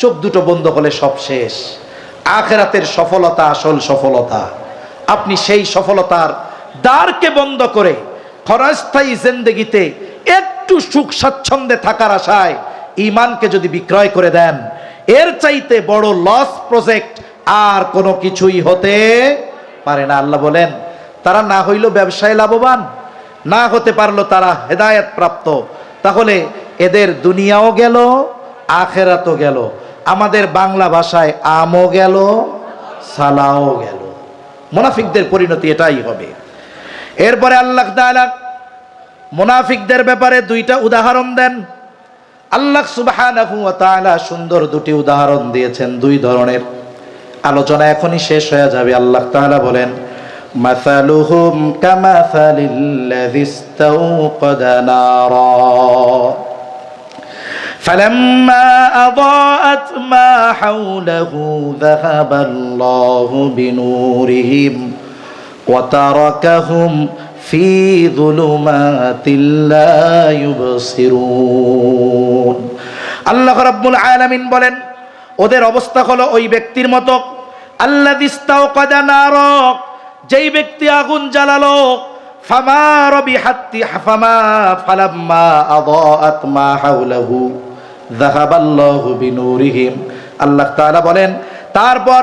চোখ দুটো বন্ধ হলে সব শেষ। আখেরাতের সফলতা আসল সফলতা। আপনি সেই সফলতার দ্বারকে বন্ধ করে ক্ষণস্থায়ী জিন্দগিতে একটু সুখ স্বাচ্ছন্দ্যে থাকার আশায় ইমানকে যদি বিক্রয় করে দেন, এর চাইতে বড় লস প্রজেক্ট আর কোনো কিছুই হতে পারে না। আল্লাহ বলেন, তারা না হইল ব্যবসায় লাভবান, না হতে পারল তারা হেদায়েত প্রাপ্ত। তাহলে এদের দুনিয়াও গেল, আখেরাতও গেল। আমাদের বাংলা ভাষায় আমও গেল, সালাও গেল। মুনাফিকদের পরিণতি এটাই হবে। এরপরে আল্লাহ তাআলা মুনাফিকদের ব্যাপারে দুইটা উদাহরণ দেন। আল্লাহ তাআলা সুন্দর দুটি উদাহরণ দিয়েছেন দুই ধরনের। আলোচনা এখনই শেষ হয়ে যাবে, আল্লাহ তাআলা বলেন, মাসালুহুম কামাসালিল্লাযী ইস্তাওকাদা নারা। فلما أضاءت ما حوله ذهب الله بنورهم وتركهم في ظلمات لا يبصرون আল্লাহ রাব্বুল আলামিন বলেন ওদের অবস্থা হলো ওই ব্যক্তির মতো আল্লাহ দিস্তাও কাদা নারক যেই ব্যক্তি আগুন জ্বালালো ফামা রবি হাত্তি হাফামা ফালাম্মা আদাআত মা হাওলাহু যাহাবাল্লাহু বিনুরিহিম আল্লাহ তাআলা বলেন, তারপর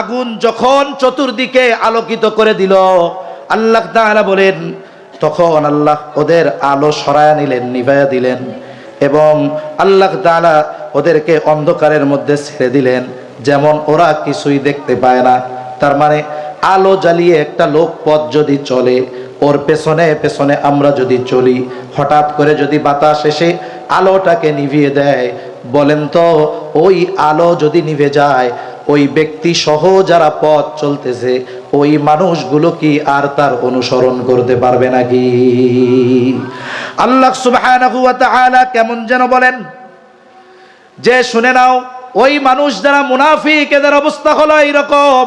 আগুন যখন চতুর্দিকে আলোকিত করে দিল, আল্লাহ তাআলা বলেন, তখন আল্লাহ ওদের আলো সরায়া নিলেন, নিভায়া দিলেন এবং আল্লাহ তাআলা ওদেরকে অন্ধকারের মধ্যে ছেড়ে দিলেন, যেমন ওরা কিছুই দেখতে পায় না। তার মানে আলো জ্বালিয়ে একটা লোক পথ যদি চলে, ওর পেছনে পেছনে আমরা যদি চলি, হঠাৎ করে যদি বাতাস এসে আলোটাকে নিভিয়ে দেয়। বলেন তো, ওই আলো যদি নিভে যায়, ওই ব্যক্তি সহ যারা পথ চলতেছে, ওই মানুষগুলো কি আর তার অনুসরণ করতে পারবে নাকি? আল্লাহ তাআলা কেমন যেন বলেন, যে শুনে নাও, ওই মানুষ যারা মুনাফিক, এদের অবস্থা হলো এইরকম।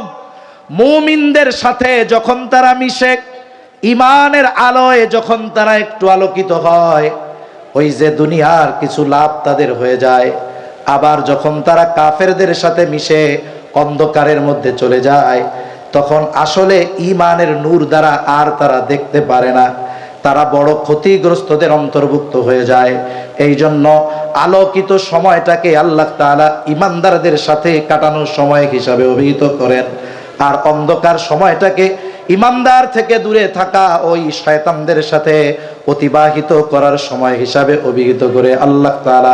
মুমিনদের সাথে যখন তারা মিশে ইমানের আলোয় যখন তারা একটু আলোকিত হয় ওই যে দুনিয়ার কিছু লাভ তাদের হয়ে যায়। আবার যখন তারা কাফেরদের সাথে মিশে অন্ধকারের মধ্যে চলে যায়, তখন আসলে ইমানের নূর দ্বারা আর তারা দেখতে পারে না। তারা বড় ক্ষতিগ্রস্তদের অন্তর্ভুক্ত হয়ে যায়। এই জন্য আলোকিত সময়টাকে আল্লাহ তাআলা ইমানদারদের সাথে কাটানোর সময় হিসাবে অভিহিত করেন। আর অন্ধকার সময়টাকে ইমানদার থেকে দূরে থাকা ওই শয়তানদের সাথে অতিবাহিত করার সময় হিসাবে অভিহিত করে আল্লাহ তাআলা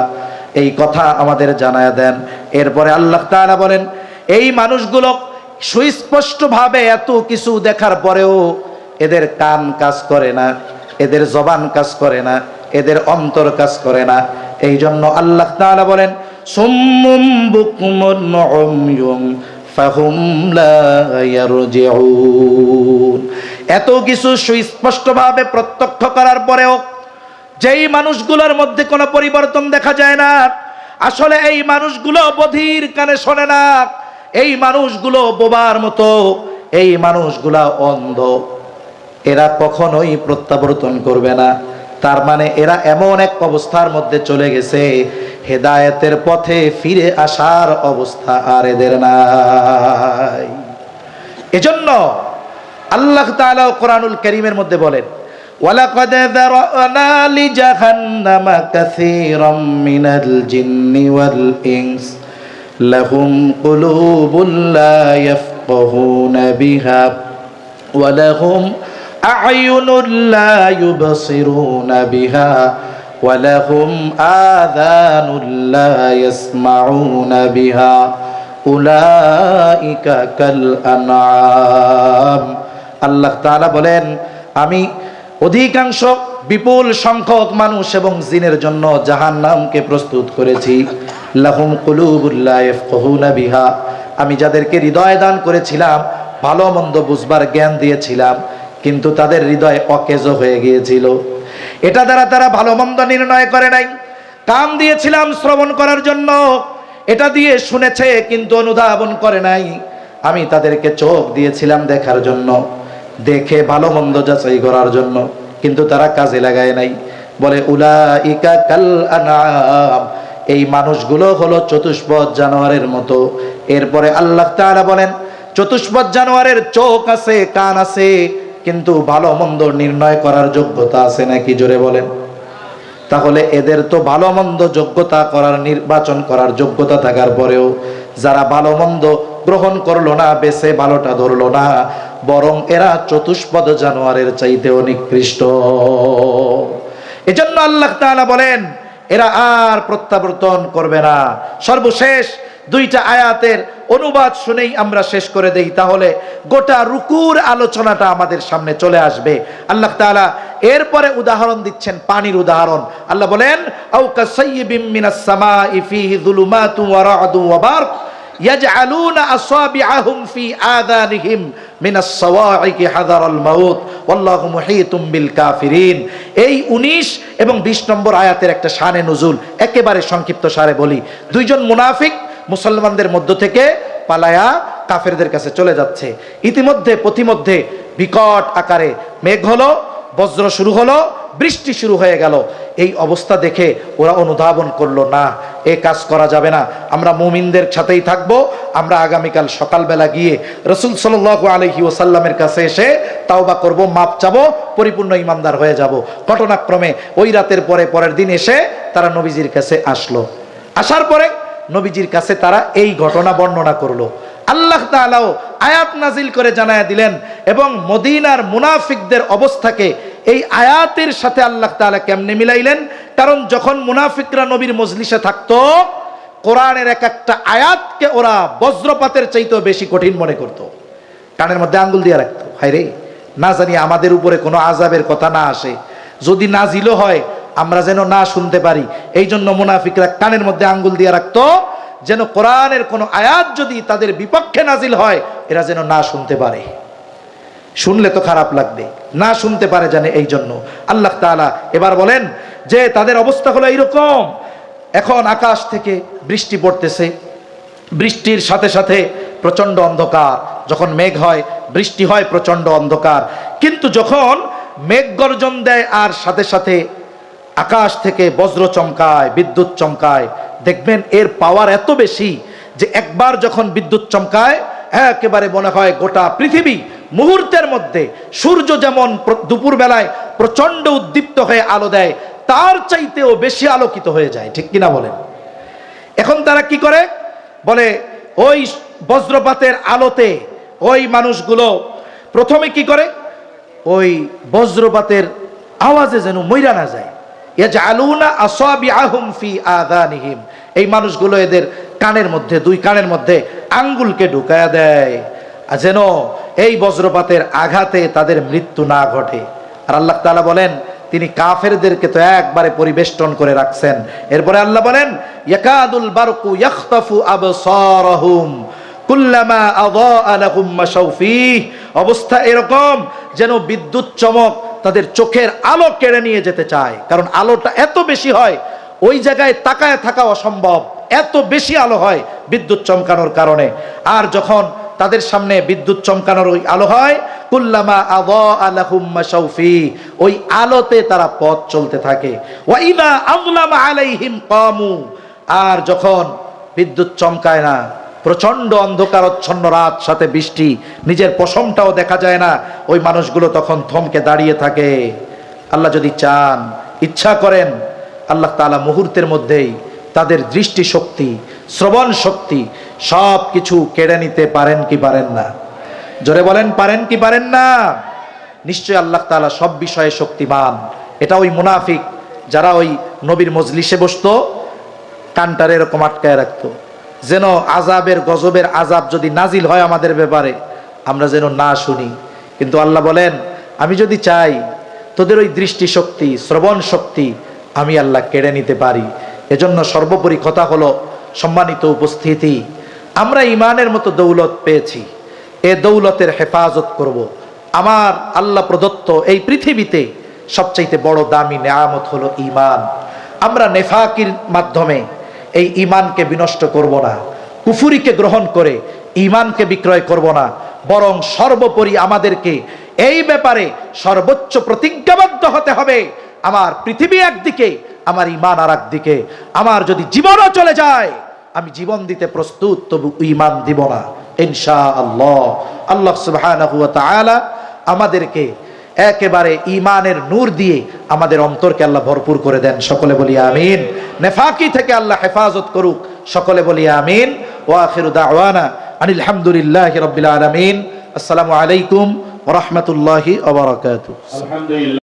এই কথা আমাদের জানায় দেন। এরপরে আল্লাহ তাআলা বলেন, এই মানুষগুলো সুস্পষ্টভাবে এত কিছু দেখার পরেও এদের কান কাজ করে না, এদের জবান কাজ করে না, এদের অন্তর কাজ করে না। এই জন্য আল্লাহ তাআলা বলেন, সুম্মুম বুকমুন এত কিছু সুস্পষ্টভাবে প্রত্যক্ষ করার পরেও যেই মানুষগুলোর মধ্যে কোনো পরিবর্তন দেখা যায় না, আসলে এই মানুষগুলো বধির কানে শোনে না, এই মানুষগুলো বোবার মতো, এই মানুষগুলা অন্ধ। এরা কখনোই প্রত্যাবর্তন করবে না। তার মানে এরা এমন এক অবস্থার মধ্যে চলে গেছে হেদায়েতের পথে ফিরে আসার অবস্থা আর এদের নাই এজন্য আল্লাহ তাআলা কোরআনুল করিমের মধ্যে বলেন ولقد ذرأنا لجهنم كثيرا من الجن والإنس لهم قلوب لا يفقهون بها ولهم أعين لا يبصرون بها ولهم آذان لا يسمعون بها أولئك كالأنعام আল্লাহ তাআলা বলেন আমি অধিকাংশ বিপুল সংখ্যক মানুষ এবং জিনের জন্য জাহান্নামকে প্রস্তুত করেছি লাহুম কুলুবুল্লাহ ইয়াফকাহুনা বিহা আমি যাদেরকে হৃদয় দান করেছিলাম ভালো মন্দ বুঝবার জ্ঞান দিয়েছিলাম কিন্তু তাদের হৃদয় অকেজ হয়ে গিয়েছিল। এটা দ্বারা তারা ভালো মন্দ নির্ণয় করে নাই। কান দিয়েছিলাম শ্রবণ করার জন্য। এটা দিয়ে শুনেছে, কিন্তু অনুধাবন করে নাই। আমি তাদেরকে চোখ দিয়েছিলাম দেখার জন্য, দেখে ভালো মন্দ যাচাই করার জন্য, কিন্তু তারা কাজে লাগায় নাই। বলে উলা ইকা কাল এই মানুষগুলো হলো চতুষ্পদ জানোয়ারের মতো। এরপরে আল্লাহ তাআলা বলেন, চতুষ্পদ জানোয়ারের চোখ আছে, কান আছে কিন্তু ভালো মন্দ নির্ণয় করার যোগ্যতা আছে নাকি? জোরে বলেন। তাহলে এদের তো ভালো মন্দ যোগ্যতা করার, নির্বাচন করার যোগ্যতা থাকার পরেও যারা ভালো মন্দ গ্রহণ করল না, বেছে ভালোটা ধরলো না, বরং এরা চতুষ্পদ জানোয়ারের চাইতেও নিকৃষ্ট। এজন্য আল্লাহ তাআলা বলেন, এরা আর প্রত্যাবর্তন করবে না। সর্বশেষ দুইটা আয়াতের অনুবাদ শুনেই আমরা শেষ করে দেই, তাহলে গোটা রুকুর আলোচনাটা আমাদের সামনে চলে আসবে। আল্লাহ তাআলা এরপরে উদাহরণ দিচ্ছেন, পানির উদাহরণ। আল্লাহ বলেন এই 19 এবং 20 নম্বর আয়াতের একটা নুজুল, একেবারে সংক্ষিপ্ত সারে বলি। দুইজন মুনাফিক মুসলমানদের মধ্য থেকে পালায়া কাফেরদের কাছে চলে যাচ্ছে। ইতিমধ্যে, পথিমধ্যে বিকট আকারে মেঘ হলো, বজ্র শুরু হলো, বৃষ্টি শুরু হয়ে গেল। এই অবস্থা দেখে ওরা অনুধাবন করল, না, এ কাজ করা যাবে না। আমরা মুমিনদের সাথেই থাকব। আমরা আগামীকাল সকালবেলা গিয়ে রসুল সাল আলহি ওসাল্লামের কাছে এসে তাওবা করব, মাপ চাবো, পরিপূর্ণ ইমানদার হয়ে যাব। ঘটনাক্রমে ওই রাতের পরে পরের দিন এসে তারা নবীজির কাছে আসলো। আসার পরে নবীজির কাছে তারা এই ঘটনা বর্ণনা করল। আল্লাহ তাআলাও আয়াত নাজিল করে জানায়া দিলেন এবং মদিনার মুনাফিকদের অবস্থাকে এই আয়াতের সাথে আল্লাহ তাআলা কেমনে মিলাইলেন? কারণ যখন মুনাফিকরা নবীর মজলিসে থাকতো, কোরআনের এক একটা আয়াতকে ওরা বজ্রপাতের চাইতেও বেশি কঠিন মনে করত। কানের মধ্যে আঙ্গুল দিয়ে রাখতো। হায় রে না জানি আমাদের উপরে কোনো আজাবের কথা না আসে। যদি নাজিলও হয় আমরা যেন না শুনতে পারি। এই জন্য মুনাফিকরা কানের মধ্যে আঙ্গুল দিয়ে রাখতো, যেন কোরআনের কোনো আয়াত যদি তাদের বিপক্ষে নাজিল হয়, এরা যেন না শুনতে পারে। শুনলে তো খারাপ লাগবে। না শুনতে পারে জানে এই জন্য আল্লাহ তাআলা এবার বলেন যে, তাদের অবস্থা হলো এইরকম। এখন আকাশ থেকে বৃষ্টি পড়তেছে। বৃষ্টির সাথে সাথে প্রচণ্ড অন্ধকার। যখন মেঘ হয়, বৃষ্টি হয়, প্রচণ্ড অন্ধকার। কিন্তু যখন মেঘ গর্জন দেয়, আর সাথে সাথে আকাশ থেকে বজ্র চমকায়, বিদ্যুৎ চমকায়। দেখবেন এর পাওয়ার এত বেশি যে একবার যখন বিদ্যুৎ চমকায়, একেবারে মনে হয় গোটা পৃথিবী মুহূর্তের মধ্যে সূর্য যেমন প্র- দুপুরবেলায় প্রচণ্ড উদ্দীপ্ত হয়ে আলো দেয়, তার চাইতেও বেশি আলোকিত হয়ে যায়। ঠিক কিনা বলেন? এখন তারা কি করে? বলে, ওই বজ্রপাতের আলোতে ওই মানুষগুলো প্রথমে কি করে? ওই বজ্রপাতের আওয়াজে যেন মইরা না যায়। এই মানুষগুলো এদের কানের মধ্যে, দুই কানের মধ্যে আঙ্গুলকে ঢুকায়া দেয়। যেন এই বজ্রপাতের আঘাতে তাদের মৃত্যু না ঘটে। আর আল্লাহ তালা বলেন, তিনি কাফেরদেরকে তো একবারে পরিবেষ্টন করে রাখছেন। এরপরে আল্লাহ বলেন অবস্থা এরকম যেন বিদ্যুৎ চমক তাদের চোখের আলো কেড়ে নিয়ে যেতে চায়। কারণ আলোটা এত বেশি হয়, ওই জায়গায় তাকায় থাকা অসম্ভব। এত বেশি আলো হয় বিদ্যুৎ চমকানোর কারণে। আর যখন তাদের সামনে বিদ্যুৎ চমকানোর ওই আলো হয়, কুল্লামা আদা আলাহুম মাশাউফি, ওই আলোতে তারা পথ চলতে থাকে। আলাইহিম আর যখন বিদ্যুৎ চমকায় না প্রচণ্ড অন্ধকারচ্ছন্ন রাত, সাথে বৃষ্টি, নিজের পশমটাও দেখা যায় না। ওই মানুষগুলো তখন থমকে দাঁড়িয়ে থাকে। আল্লাহ যদি চান, ইচ্ছা করেন, আল্লাহ তাআলা মুহূর্তের মধ্যেই তাদের দৃষ্টি শক্তি শ্রবণ শক্তি সব কিছু কেড়ে নিতে পারেন কি পারেন না। জোরে বলেন, পারেন কি পারেন না? নিশ্চয় আল্লাহ তাআলা সব বিষয়ে শক্তিমান। এটা ওই মুনাফিক যারা ওই নবীর মজলিসে বসতো, কানটার এরকম আটকায় রাখতো। যেন আজাবের গজবের আজাব যদি নাজিল হয় আমাদের ব্যাপারে, আমরা যেন না শুনি। কিন্তু আল্লাহ বলেন, আমি যদি চাই তোদের ওই দৃষ্টি শক্তি শ্রবণ শক্তি আমি আল্লাহ কেড়ে নিতে পারি। এজন্য সর্বোপরি কথা হলো সম্মানিত উপস্থিতি, আমরা ইমানের মতো দৌলত পেয়েছি, এ দৌলতের হেফাজত করব। আমার আল্লাহ প্রদত্ত এই পৃথিবীতে সবচাইতে বড় দামি নেয়ামত হলো ইমান আমরা নেফাকির মাধ্যমে এই ইমানকে বিনষ্ট করব না। কুফুরিকে গ্রহণ করে ইমানকে বিক্রয় করব না। বরং সর্বোপরি আমাদেরকে এই ব্যাপারে সর্বোচ্চ প্রতিজ্ঞাবদ্ধ হতে হবে। আমার পৃথিবী একদিকে, আমার ইমান আর দিকে আমার যদি জীবনও চলে যায়, আমি জীবন দিতে প্রস্তুত, তবু ইমান দিব না। ইনশা আল্লাহ আল্লাহ তাআলা আমাদেরকে একেবারে ইমানের নূর দিয়ে আমাদের অন্তরকে আল্লাহ ভরপুর করে দেন। সকলে বলি আমিন। নেফাকি থেকে আল্লাহ হেফাজত করুক। সকলে বলি আমিন। ওয়া আনিলহামদুলিল্লাহ রবিল রাব্বিল আসসালামু আলাইকুম রহমতুল্লাহ আলহামদুলিল্লাহ।